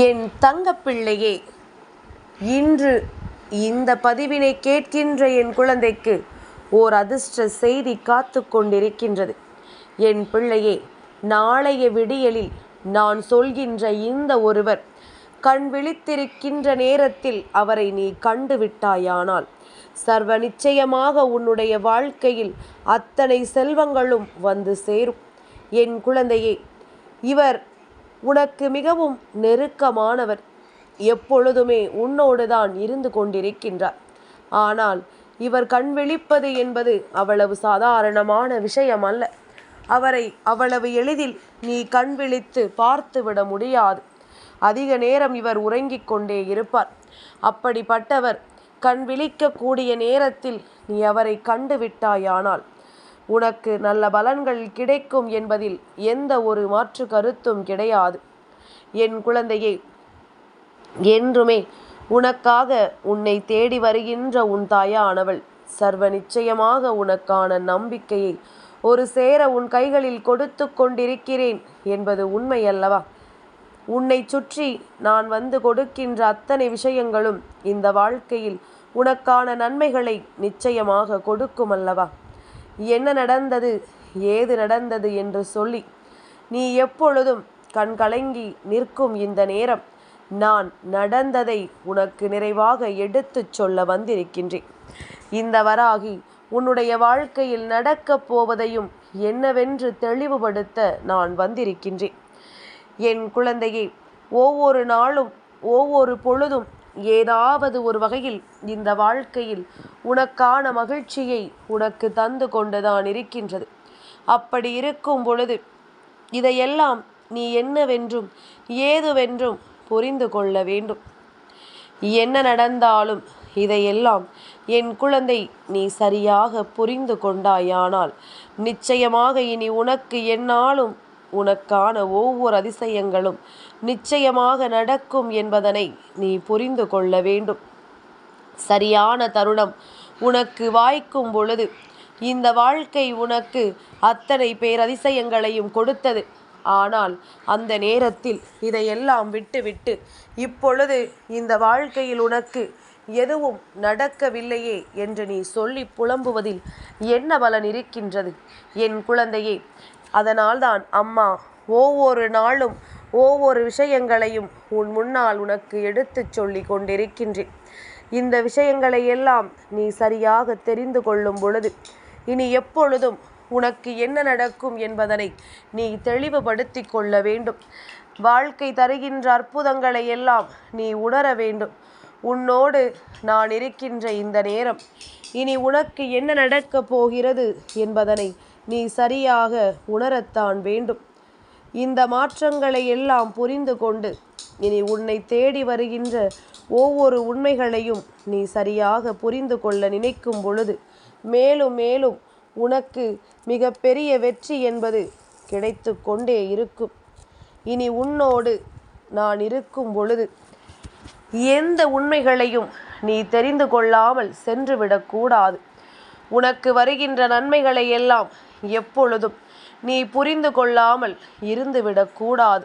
என் தங்கப்பிள்ளையே இன்று இந்த பதிவினை கேட்கின்ற என் குழந்தைக்கு ஓர் அதிர்ஷ்ட செய்தி காத்து கொண்டிருக்கின்றது. என் பிள்ளையே நாளைய விடியலில் நான் சொல்கின்ற இந்த ஒருவர் கண் விழித்திருக்கின்ற நேரத்தில் அவரை நீ கண்டுவிட்டாயானால் சர்வ நிச்சயமாக உன்னுடைய வாழ்க்கையில் அத்தனை செல்வங்களும் வந்து சேரும். என் குழந்தையே இவர் உனக்கு மிகவும் நெருக்கமானவர். எப்பொழுதுமே உன்னோடு தான் இருந்து கொண்டிருக்கின்றார். ஆனால் இவர் கண் விழிப்பது என்பது அவ்வளவு சாதாரணமான விஷயம் அல்ல அவரை அவ்வளவு எளிதில் நீ கண் விழித்து பார்த்துவிட முடியாது. அதிக நேரம் இவர் உறங்கிக் கொண்டே இருப்பார். அப்படிப்பட்டவர் கண் விழிக்கக்கூடிய நேரத்தில் நீ அவரை கண்டுவிட்டாயானால் உனக்கு நல்ல பலன்கள் கிடைக்கும் என்பதில் எந்த ஒரு மாற்று கருத்தும் கிடையாது. என் குழந்தையே என்றுமே உனக்காக உன்னை தேடி வருகின்ற உன் தாயானவள் சர்வ நிச்சயமாக உனக்கான நம்பிக்கையை ஒரு சேர உன் கைகளில் கொடுத்து கொண்டிருக்கிறேன் என்பது உண்மை அல்லவா உன்னை சுற்றி நான் வந்து கொடுக்கின்ற அத்தனை விஷயங்களும் இந்த வாழ்க்கையில் உனக்கான நன்மைகளை நிச்சயமாக கொடுக்கும் அல்லவா என்ன நடந்தது? ஏது நடந்தது என்று சொல்லி நீ எப்பொழுதும் கண்கலங்கி நிற்கும் இந்த நேரம் நான் நடந்ததை உனக்கு நிறைவாக எடுத்துச் சொல்ல வந்திருக்கின்றேன். இந்த வராகி உன்னுடைய வாழ்க்கையில் நடக்கப் போவதையும் என்னவென்று தெளிவுபடுத்த நான் வந்திருக்கின்றேன். என் குழந்தையை ஒவ்வொரு நாளும் ஒவ்வொரு பொழுதும் ஏதாவது ஒரு வகையில் இந்த வாழ்க்கையில் உனக்கான மகிழ்ச்சியை உனக்கு தந்து கொண்டுதான் இருக்கின்றது. அப்படி இருக்கும் பொழுது இதையெல்லாம் நீ என்னவென்றும் ஏதுவென்றும் புரிந்து கொள்ள வேண்டும். என்ன நடந்தாலும் இதையெல்லாம் என் குழந்தை நீ சரியாக புரிந்து கொண்டாயானால் நிச்சயமாக இனி உனக்கு என்னாலும் உனக்கான ஒவ்வொரு அதிசயங்களும் நிச்சயமாக நடக்கும் என்பதனை நீ புரிந்து கொள்ள வேண்டும். சரியான தருணம் உனக்கு வாய்க்கும் பொழுது இந்த வாழ்க்கை உனக்கு அத்தனை பேரதிசயங்களையும் கொடுத்தது. ஆனால் அந்த நேரத்தில் இதையெல்லாம் விட்டுவிட்டு இப்பொழுது இந்த வாழ்க்கையில் உனக்கு எதுவும் நடக்கவில்லையே என்று நீ சொல்லி புலம்புவதில் என்ன பலன் இருக்கின்றது? என் குழந்தையே அதனால்தான் அம்மா ஒவ்வொரு நாளும் ஒவ்வொரு விஷயங்களையும் உன் முன்னால் உனக்கு எடுத்துச் சொல்லி கொண்டிருக்கின்றேன். இந்த விஷயங்களை எல்லாம் நீ சரியாக தெரிந்து கொள்ளும் பொழுது இனி எப்பொழுதும் உனக்கு என்ன நடக்கும் என்பதனை நீ தெளிவுபடுத்தி கொள்ள வேண்டும். வாழ்க்கை தருகின்ற அற்புதங்களை எல்லாம் நீ உணர வேண்டும். உன்னோடு நான் இருக்கின்ற இந்த நேரம் இனி உனக்கு என்ன நடக்கப் போகிறது என்பதனை நீ சரியாக உணரத்தான் வேண்டும். இந்த மாற்றங்களை எல்லாம் புரிந்து கொண்டு இனி உன்னை தேடி வருகின்ற ஒவ்வொரு உண்மைகளையும் நீ சரியாக புரிந்து கொள்ள நினைக்கும் பொழுது மேலும் மேலும் உனக்கு மிகப்பெரிய வெற்றி என்பது கிடைத்து கொண்டே இருக்கும். இனி உன்னோடு நான் இருக்கும் பொழுது எந்த உண்மைகளையும் நீ தெரிந்து கொள்ளாமல் சென்றுவிடக்கூடாது உனக்கு வருகின்ற நன்மைகளை எல்லாம் எப்பொழுதும். நீ புரிந்து கொள்ளாமல் இருந்துவிடக்கூடாது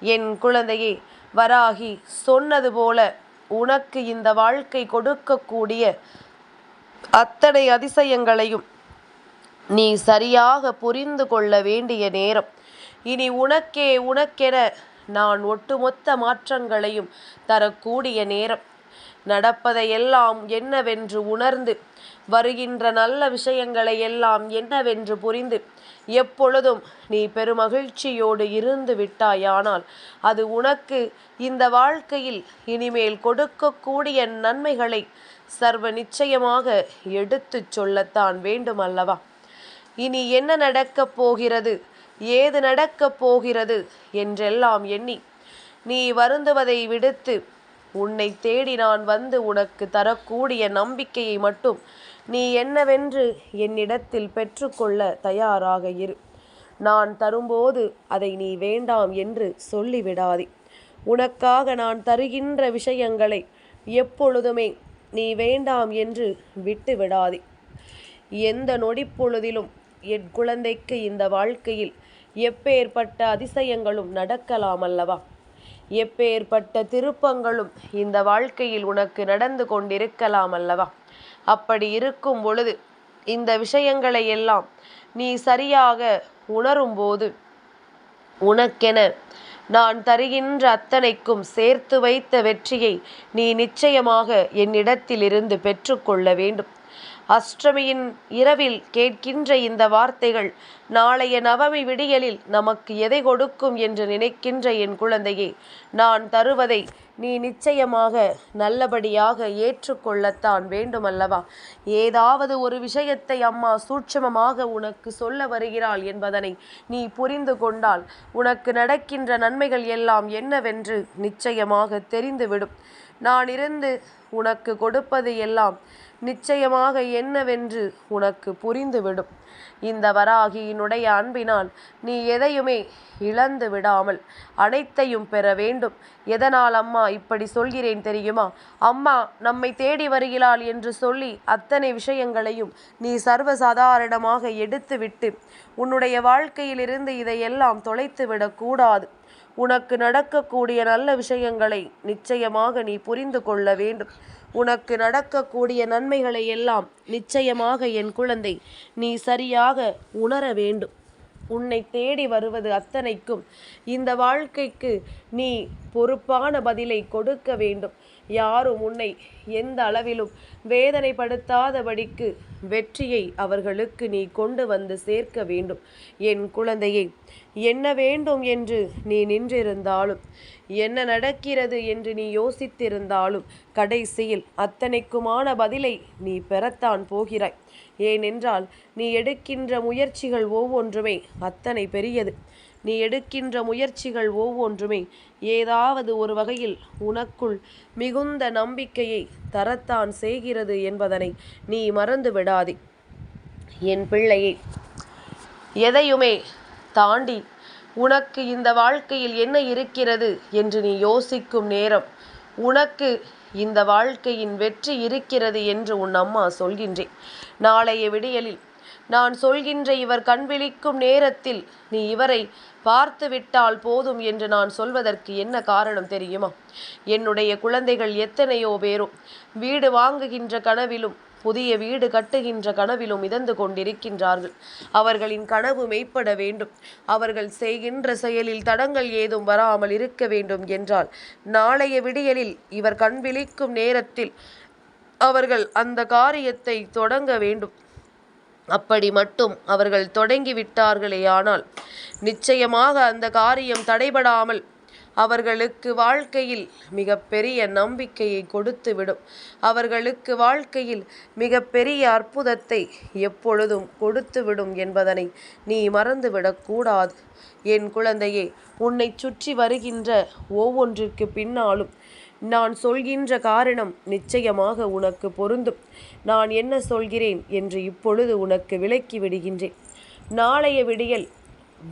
என் குழந்தையே வராகி சொன்னது போல உனக்கு இந்த வாழ்க்கை கொடுக்கக்கூடிய அத்தனை அதிசயங்களையும் நீ சரியாக புரிந்து கொள்ள வேண்டிய நேரம். இனி உனக்கே உனக்கென நான் ஒட்டுமொத்த மாற்றங்களையும் தரக்கூடிய நேரம். நடப்பதையெல்லாம் என்னவென்று உணர்ந்து வருகின்ற நல்ல விஷயங்களை எல்லாம் என்னவென்று புரிந்து எப்பொழுதும் நீ பெருமகிழ்ச்சியோடு இருந்து விட்டாயானால் அது உனக்கு இந்த வாழ்க்கையில் இனிமேல் கொடுக்கக்கூடிய நன்மைகளை சர்வ நிச்சயமாக எடுத்துச் சொல்லத்தான் வேண்டும் அல்லவா இனி என்ன நடக்கப் போகிறது? ஏது நடக்கப் போகிறது என்றெல்லாம் எண்ணி நீ வருந்துவதை விடுத்து உன்னை தேடி நான் வந்து உனக்கு தரக்கூடிய நம்பிக்கையை மட்டும் நீ என்னவென்று என்னிடத்தில் பெற்றுக்கொள்ள தயாராக இரு. நான் தரும்போது அதை நீ வேண்டாம் என்று சொல்லிவிடாதே. உனக்காக நான் தருகின்ற விஷயங்களை எப்பொழுதுமே நீ வேண்டாம் என்று விட்டு விடாதே எந்த நொடிப்பொழுதிலும் என் குழந்தைக்கு இந்த வாழ்க்கையில் எப்பேற்பட்ட அதிசயங்களும் நடக்கலாம் அல்லவா? எப்பேற்பட்ட திருப்பங்களும் இந்த வாழ்க்கையில் உனக்கு நடந்து கொண்டிருக்கலாம் அல்லவா? அப்படி இருக்கும் பொழுது இந்த விஷயங்களை எல்லாம் நீ சரியாக உணரும்போது உனக்கென நான் தருகின்ற அத்தனைக்கும் சேர்த்து வைத்த வெற்றியை நீ நிச்சயமாக என்னிடத்திலிருந்து பெற்றுக்கொள்ள வேண்டும். அஷ்டமியின் இரவில் கேட்கின்ற இந்த வார்த்தைகள் நாளைய நவமி விடியலில் நமக்கு எதை கொடுக்கும் என்று நினைக்கின்ற என் குழந்தையே நான் தருவதை நீ நிச்சயமாக நல்லபடியாக ஏற்றுக்கொள்ளத்தான் வேண்டுமல்லவா? ஏதாவது ஒரு விஷயத்தை அம்மா சூட்சமமாக உனக்கு சொல்ல வருகிறாள் என்பதனை நீ புரிந்து கொண்டால் உனக்கு நடக்கின்ற நன்மைகள் எல்லாம் என்னவென்று நிச்சயமாக தெரிந்துவிடும். நான் இருந்து உனக்கு கொடுப்பது எல்லாம் நிச்சயமாக என்னவென்று உனக்கு புரிந்துவிடும். இந்த வராகியினுடைய அன்பினால் நீ எதையுமே இழந்து விடாமல் அனைத்தையும் பெற வேண்டும். எதனால் அம்மா இப்படி சொல்கிறேன் தெரியுமா? அம்மா நம்மை தேடி வருகிறாள் என்று சொல்லி அத்தனை விஷயங்களையும் நீ சர்வசாதாரணமாக எடுத்துவிட்டு உன்னுடைய வாழ்க்கையிலிருந்து இதையெல்லாம் தொலைத்து விடக்கூடாது. உனக்கு நடக்கக்கூடிய நல்ல விஷயங்களை நிச்சயமாக நீ புரிந்து கொள்ள வேண்டும். உனக்கு நடக்கக்கூடிய நன்மைகளை எல்லாம் நிச்சயமாக என் குழந்தை நீ சரியாக உணர வேண்டும். உன்னை தேடி வருவது அத்தனைக்கும். இந்த வாழ்க்கைக்கு நீ பொறுப்பான பதிலை கொடுக்க வேண்டும். யாரும் உன்னை எந்த அளவிலும் வேதனைப்படுத்தாதபடிக்கு வெற்றியை அவர்களுக்கு நீ கொண்டு வந்து சேர்க்க வேண்டும். என் குழந்தையை என்ன வேண்டும் என்று நீ நின்றிருந்தாலும் என்ன நடக்கிறது என்று நீ யோசித்திருந்தாலும் கடைசியில் அத்தனைக்குமான பதிலை நீ பெறத்தான் போகிறாய். ஏனென்றால் நீ எடுக்கின்ற முயற்சிகள் ஒவ்வொன்றுமே அத்தனை பெரியது. நீ எடுக்கின்ற முயற்சிகள் ஒவ்வொன்றுமே ஏதாவது ஒரு வகையில் உனக்குள் மிகுந்த நம்பிக்கையை தரத்தான் செய்கிறது என்பதனை நீ மறந்து விடாதே. என் பிள்ளையே எதையுமே தாண்டி உனக்கு இந்த வாழ்க்கையில் என்ன இருக்கிறது என்று நீ யோசிக்கும் நேரம் உனக்கு இந்த வாழ்க்கையின் வெற்றி இருக்கிறது என்று உன் அம்மா சொல்கின்றேன் நாளைய விடியலில் நான் சொல்கின்ற இவர் கண் விழிக்கும் நேரத்தில் நீ இவரை பார்த்து விட்டால் போதும் என்று நான் சொல்வதற்கு என்ன காரணம் தெரியுமா? என்னுடைய குழந்தைகள் எத்தனையோ பேரும் வீடு வாங்குகின்ற கனவிலும் புதிய வீடு கட்டுகின்ற கனவிலும் மிதந்து கொண்டிருக்கின்றார்கள். அவர்களின் கனவு மெய்ப்பட வேண்டும். அவர்கள் செய்கின்ற செயலில் தடங்கள் ஏதும் வராமல் இருக்க வேண்டும் என்றால் நாளைய விடியலில் இவர் கண் விழிக்கும் நேரத்தில் அவர்கள் அந்த காரியத்தை தொடங்க வேண்டும். அப்படி மட்டும் அவர்கள் தொடங்கிவிட்டார்களேயானால் நிச்சயமாக அந்த காரியம் தடைபடாமல் அவர்களுக்கு வாழ்க்கையில் மிகப்பெரிய நம்பிக்கையை கொடுத்துவிடும். அவர்களுக்கு வாழ்க்கையில் மிகப்பெரிய அற்புதத்தை எப்பொழுதும் கொடுத்துவிடும் என்பதனை நீ மறந்துவிடக்கூடாது என் குழந்தையே உன்னை சுற்றி வருகின்ற ஒவ்வொன்றிற்கு பின்னாலும் நான் சொல்கின்ற காரணம் நிச்சயமாக உனக்கு பொருந்தும். நான் என்ன சொல்கிறேன் என்று இப்பொழுது உனக்கு விளக்கி விடுகின்றேன். நாளைய விடியல்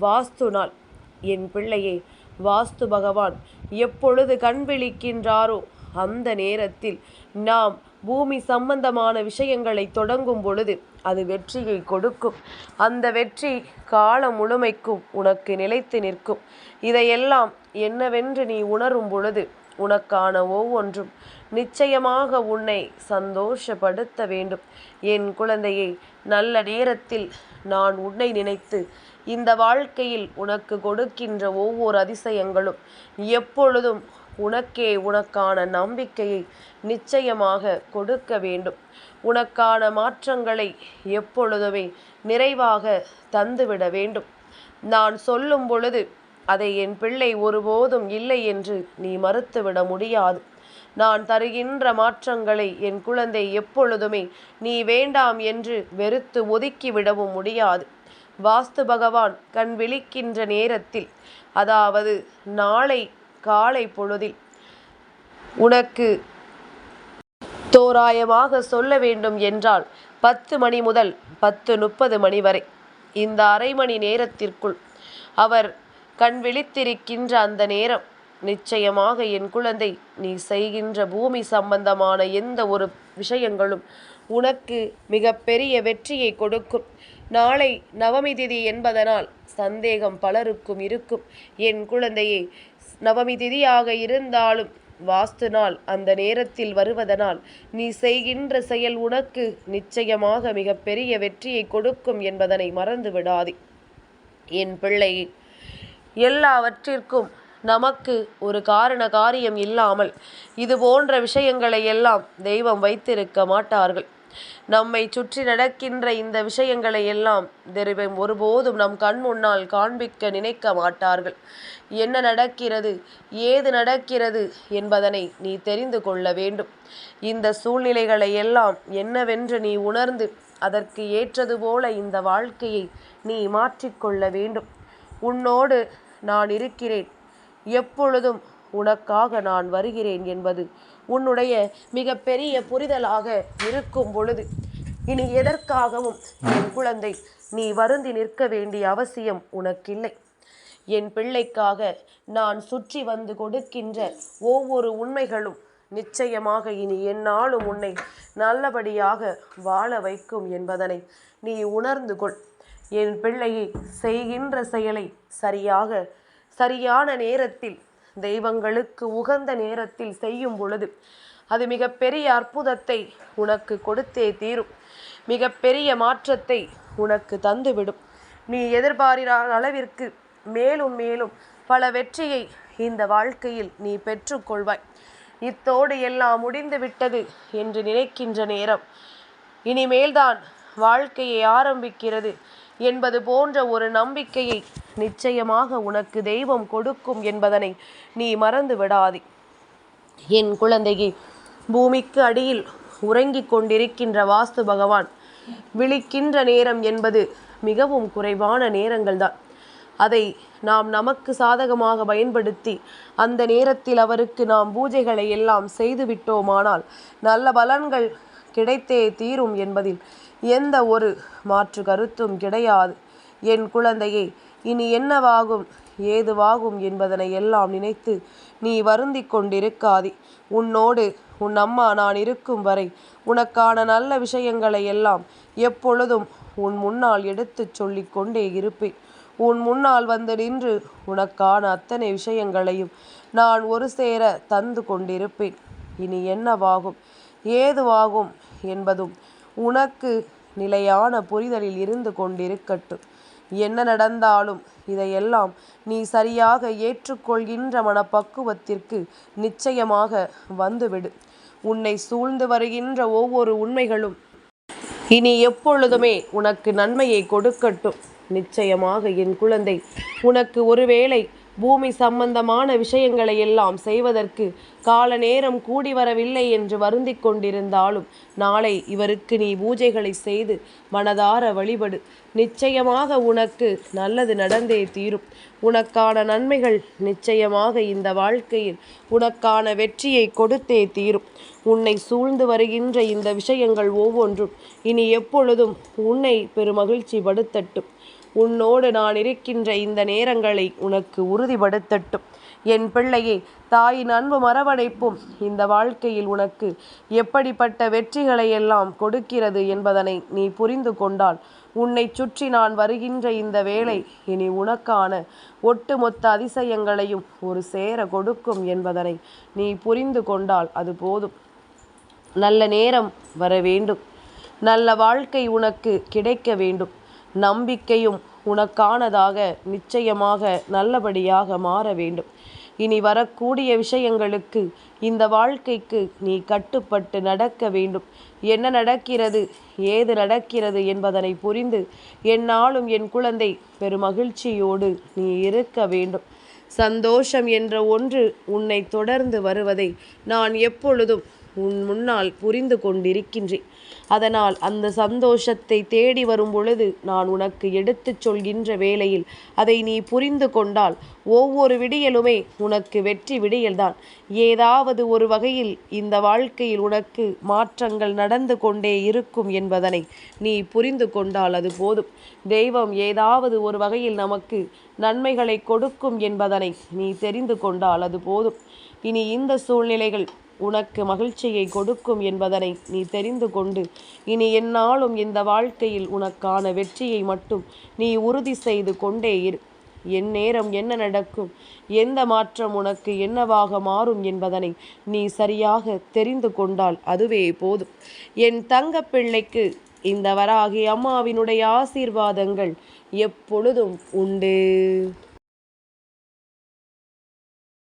வாஸ்து நாள். என் பிள்ளையே வாஸ்து பகவான் எப்பொழுது கண் விழிக்கின்றாரோ அந்த நேரத்தில் நாம் பூமி சம்பந்தமான விஷயங்களை தொடங்கும் பொழுது அது வெற்றியை கொடுக்கும். அந்த வெற்றி காலம் முழுமைக்கும் உனக்கு நிலைத்து நிற்கும். இதையெல்லாம் என்னவென்று நீ உணரும் பொழுது உனக்கான ஒவ்வொன்றும் நிச்சயமாக உன்னை சந்தோஷப்படுத்த வேண்டும். என் குழந்தையை நல்ல நேரத்தில் நான் உன்னை நினைத்து இந்த வாழ்க்கையில் உனக்கு கொடுக்கின்ற ஒவ்வொரு அதிசயங்களும் எப்பொழுதும் உனக்கே உனக்கான நம்பிக்கையை நிச்சயமாக கொடுக்க வேண்டும். உனக்கான மாற்றங்களை எப்பொழுதுமே நிறைவாக தந்துவிட வேண்டும். நான் சொல்லும் பொழுது அதை என் பிள்ளை ஒருபோதும் இல்லை என்று நீ மறுத்துவிட முடியாது. நான் தருகின்ற மாற்றங்களை என் குழந்தை எப்பொழுதுமே நீ வேண்டாம் என்று வெறுத்து ஒதுக்கிவிடவும் முடியாது. வாஸ்து பகவான் கண் விழிக்கின்ற நேரத்தில் அதாவது நாளை காலை பொழுதில் உனக்கு தோராயமாக சொல்ல வேண்டும் என்றால் பத்து மணி முதல் பத்து முப்பது மணி வரை. இந்த அரை மணி நேரத்திற்குள் அவர் கண் விழித்திருக்கின்ற அந்த நேரம். நிச்சயமாக என் குழந்தை நீ செய்கின்ற பூமி சம்பந்தமான எந்த ஒரு விஷயங்களும் உனக்கு மிகப்பெரிய வெற்றியை கொடுக்கும். நாளை நவமி திதி என்பதனால் சந்தேகம் பலருக்கும் இருக்கும். என் குழந்தையே நவமி திதியாக இருந்தாலும் வாஸ்து நாள் அந்த நேரத்தில் வருவதனால் நீ செய்கின்ற செயல் உனக்கு நிச்சயமாக மிகப்பெரிய வெற்றியை கொடுக்கும் என்பதனை மறந்து விடாதே என் பிள்ளை எல்லாவற்றிற்கும் நமக்கு ஒரு காரண காரியம் இல்லாமல் இது போன்ற விஷயங்களை எல்லாம் தெய்வம் வைத்திருக்க மாட்டார்கள். நம்மை சுற்றி நடக்கின்ற இந்த விஷயங்களை எல்லாம் தெய்வம் ஒருபோதும் நம் கண் முன்னால் காண்பிக்க நினைக்க மாட்டார்கள். என்ன நடக்கிறது ஏது நடக்கிறது என்பதனை நீ தெரிந்து கொள்ள வேண்டும். இந்த சூழ்நிலைகளை எல்லாம் என்னவென்று நீ உணர்ந்து அதற்கு ஏற்றது போல இந்த வாழ்க்கையை நீ மாற்றிக்கொள்ள வேண்டும். உன்னோடு நான் இருக்கிறேன். எப்பொழுதும் உனக்காக நான் வருகிறேன் என்பது உன்னுடைய மிகப்பெரிய புரிதலாக இருக்கும் பொழுது. இனி எதற்காகவும் என் குழந்தை நீ வருந்தி நிற்க வேண்டிய அவசியம் உனக்கில்லை. என் பிள்ளைக்காக நான் சுற்றி வந்து கொடுக்கின்ற ஒவ்வொரு உண்மைகளும் நிச்சயமாக இனி என்னாலும் உன்னை நல்லபடியாக வாழ வைக்கும் என்பதனை நீ உணர்ந்து கொள். என் பிள்ளையை செய்கின்ற செயலை சரியாக சரியான நேரத்தில் தெய்வங்களுக்கு உகந்த நேரத்தில் செய்யும் பொழுது அது மிகப்பெரிய அற்புதத்தை உனக்கு கொடுத்தே தீரும். மிகப்பெரிய மாற்றத்தை உனக்கு தந்துவிடும். நீ எதிர்பார்க்கிற அளவிற்கு மேலும் மேலும் பல வெற்றியை இந்த வாழ்க்கையில் நீ பெற்றுக்கொள்வாய் இத்தோடு எல்லாம் முடிந்து விட்டது என்று நினைக்கின்ற நேரம் இனிமேல்தான் வாழ்க்கையை ஆரம்பிக்கிறது என்பது போன்ற ஒரு நம்பிக்கையை நிச்சயமாக உனக்கு தெய்வம் கொடுக்கும் என்பதனை நீ மறந்து விடாதே. என் குழந்தையே பூமிக்கு அடியில் உறங்கிக் கொண்டிருக்கின்ற வாஸ்து பகவான் விழிக்கின்ற நேரம் என்பது மிகவும் குறைவான நேரங்கள்தான். அதை நாம் நமக்கு சாதகமாக பயன்படுத்தி அந்த நேரத்தில் அவருக்கு நாம் பூஜைகளை எல்லாம் செய்து விட்டோமானால் நல்ல பலன்கள் கிடைத்தே தீரும் என்பதில் எந்த ஒரு மாற்று கருத்தும் கிடையாது. என் குழந்தையே இனி என்னவாகும்? ஏதுவாகும் என்பதனை எல்லாம் நினைத்து நீ வருந்தி கொண்டிருக்காதே. உன்னோடு உன் அம்மா நான் இருக்கும் வரை உனக்கான நல்ல விஷயங்களை எல்லாம் எப்பொழுதும் உன் முன்னால் எடுத்துச் சொல்லிக் கொண்டே இருப்பேன். உன் முன்னால் வந்து நின்று உனக்கான அத்தனை விஷயங்களையும் நான் ஒரு சேர தந்து கொண்டிருப்பேன். இனி என்னவாகும்? ஏதுவாகும் என்பதும் உனக்கு நிலையான புரிதலில் இருந்து கொண்டிருக்கட்டும். என்ன நடந்தாலும் இதையெல்லாம் நீ சரியாக ஏற்றுக்கொள்கின்ற மனப்பக்குவத்திற்கு நிச்சயமாக வந்துவிடு. உன்னை சூழ்ந்து வருகின்ற ஒவ்வொரு உண்மைகளும் இனி எப்பொழுதுமே உனக்கு நன்மையை கொடுக்கட்டும். நிச்சயமாக என் குழந்தை உனக்கு ஒருவேளை பூமி சம்பந்தமான விஷயங்களை எல்லாம் செய்வதற்கு கால நேரம் கூடி வரவில்லை என்று வருந்தி கொண்டிருந்தாலும் நாளை இவருக்கு நீ பூஜைகளை செய்து மனதார வழிபடு. நிச்சயமாக உனக்கு நல்லது நடந்தே தீரும். உனக்கான நன்மைகள் நிச்சயமாக இந்த வாழ்க்கையில் உனக்கான வெற்றியை கொடுத்தே தீரும். உன்னை சூழ்ந்து வருகின்ற இந்த விஷயங்கள் ஒவ்வொன்றும் இனி எப்பொழுதும் உன்னை பெருமகிழ்ச்சி படுத்தட்டும் உன்னோடு நான் இருக்கின்ற இந்த நேரங்களை உனக்கு உறுதிப்படுத்தட்டும். என் பிள்ளையே தாயின் அன்பு மரவணைப்பும் இந்த வாழ்க்கையில் உனக்கு எப்படிப்பட்ட வெற்றிகளை எல்லாம் கொடுக்கிறது என்பதனை நீ புரிந்து கொண்டால் உன்னை சுற்றி நான் வருகின்ற இந்த வேலை இனி உனக்கான ஒட்டுமொத்த அதிசயங்களையும் ஒரு சேர கொடுக்கும் என்பதனை நீ புரிந்து கொண்டால் அது போதும். நல்ல நேரம் வர வேண்டும். நல்ல வாழ்க்கை உனக்கு கிடைக்க வேண்டும். நம்பிக்கையும் உனக்கானதாக நிச்சயமாக நல்லபடியாக மாற வேண்டும். இனி வரக்கூடிய விஷயங்களுக்கு இந்த வாழ்க்கைக்கு நீ கட்டுப்பட்டு நடக்க வேண்டும். என்ன நடக்கிறது ஏது நடக்கிறது என்பதனை புரிந்து என்னாலும் என் குழந்தை பெருமகிழ்ச்சியோடு நீ இருக்க வேண்டும். சந்தோஷம் என்ற ஒன்று உன்னை தொடர்ந்து வருவதை நான் எப்பொழுதும் உன் முன்னால் புரிந்து கொண்டிருக்கின்றேன். அதனால் அந்த சந்தோஷத்தை தேடி வரும் பொழுது நான் உனக்கு எடுத்துச் சொல்கின்ற வேளையில் அதை நீ புரிந்து கொண்டால் ஒவ்வொரு விடியலுமே உனக்கு வெற்றி விடியல்தான். ஏதாவது ஒரு வகையில் இந்த வாழ்க்கையில் உனக்கு மாற்றங்கள் நடந்து கொண்டே இருக்கும் என்பதனை நீ புரிந்து கொண்டால் அது போதும். தெய்வம் ஏதாவது ஒரு வகையில் நமக்கு நன்மைகளை கொடுக்கும் என்பதனை நீ தெரிந்து கொண்டால் அது போதும். இனி இந்த சூழ்நிலைகள் உனக்கு மகிழ்ச்சியை கொடுக்கும் என்பதனை நீ தெரிந்து கொண்டு இனி என்னாலும் இந்த வாழ்க்கையில் உனக்கான வெற்றியை மட்டும் நீ உறுதி செய்து கொண்டே இரு. என் நேரம் என்ன நடக்கும்? எந்த மாற்றம் உனக்கு என்னவாக மாறும் என்பதனை நீ சரியாக தெரிந்து கொண்டால் அதுவே போதும். என் தங்க பிள்ளைக்கு இந்த வராகி அம்மாவினுடைய ஆசீர்வாதங்கள் எப்பொழுதும் உண்டு.